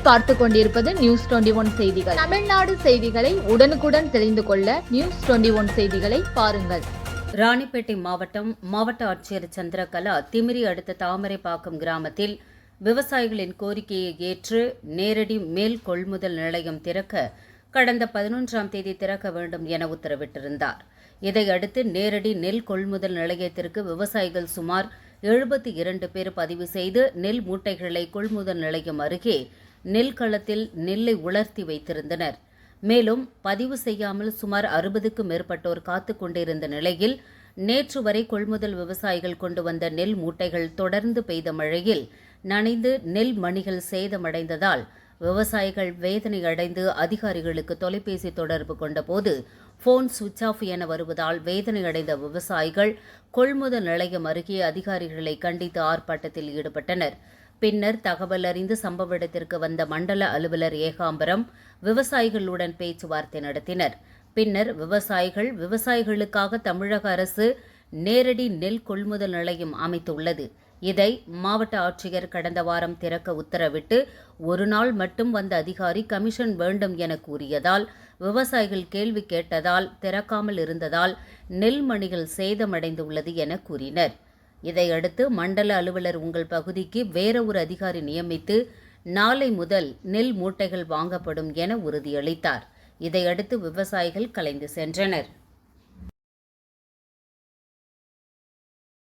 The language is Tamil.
பார்த்து கொண்டிருப்பது நியூஸ் டுவெண்டி ஒன் செய்திகள். தமிழ்நாடு செய்திகளை உடனுக்குடன் தெரிந்து கொள்ள நியூஸ் டுவெண்டி ஒன் செய்திகளை பாருங்கள். ராணிப்பேட்டை மாவட்டம் மாவட்ட ஆட்சியர் சந்திரகலா திமிரி அடுத்த தாமரைப்பாக்கம் கிராமத்தில் விவசாயிகளின் கோரிக்கையை ஏற்று நேரடி மேல் கொள்முதல் நிலையம் திறக்க கடந்த பதினொன்றாம் தேதி திறக்க வேண்டும் என உத்தரவிட்டிருந்தார். இதையடுத்து நேரடி நெல் கொள்முதல் நிலையத்திற்கு விவசாயிகள் சுமார் எழுபத்தி இரண்டு பேர் பதிவு செய்து நெல் மூட்டைகளை கொள்முதல் நிலையம் அருகே நெல் களத்தில் நெல்லை உலர்த்தி வைத்திருந்தனர். மேலும் பதிவு செய்யாமல் சுமார் அறுபதுக்கும் மேற்பட்டோர் காத்து கொண்டிருந்த நிலையில் நேற்று வரை கொள்முதல் விவசாயிகள் கொண்டு வந்த நெல் மூட்டைகள் தொடர்ந்து பெய்த மழையில் நனைந்து நெல் மணிகள் சேதமடைந்ததால் விவசாயிகள் வேதனை அடைந்து அதிகாரிகளுக்கு தொலைபேசி தொடர்பு கொண்டபோது போன் சுவிட்ச் ஆஃப் என வருவதால் வேதனை அடைந்த விவசாயிகள் கொள்முதல் நிலையம் அருகே அதிகாரிகளை கண்டித்து ஆர்ப்பாட்டத்தில் ஈடுபட்டனர். பின்னர் தகவல் அறிந்து சம்பவ இடத்திற்கு வந்த மண்டல அலுவலர் ஏகாம்பரம் விவசாயிகளுடன் பேச்சுவார்த்தை நடத்தினர். பின்னர் விவசாயிகள் விவசாயிகளுக்காக தமிழக அரசு நேரடி நெல் கொள்முதல் நிலையம் அமைத்துள்ளது. இதை மாவட்ட ஆட்சியர் கடந்த வாரம் திறக்க உத்தரவிட்டு ஒரு நாள் மட்டும் வந்த அதிகாரி கமிஷன் வேண்டும் என கூறியதால் விவசாயிகள் கேள்வி கேட்டதால் திறக்காமல் இருந்ததால் நெல் மணிகள் சேதமடைந்துள்ளது என கூறினர். இதையடுத்து மண்டல அலுவலர் உங்கள் பகுதிக்கு வேற ஒரு அதிகாரி நியமித்து நாளை முதல் நெல் மூட்டைகள் வாங்கப்படும் என உறுதியளித்தார். இதையடுத்து விவசாயிகள் கலைந்து சென்றனர்.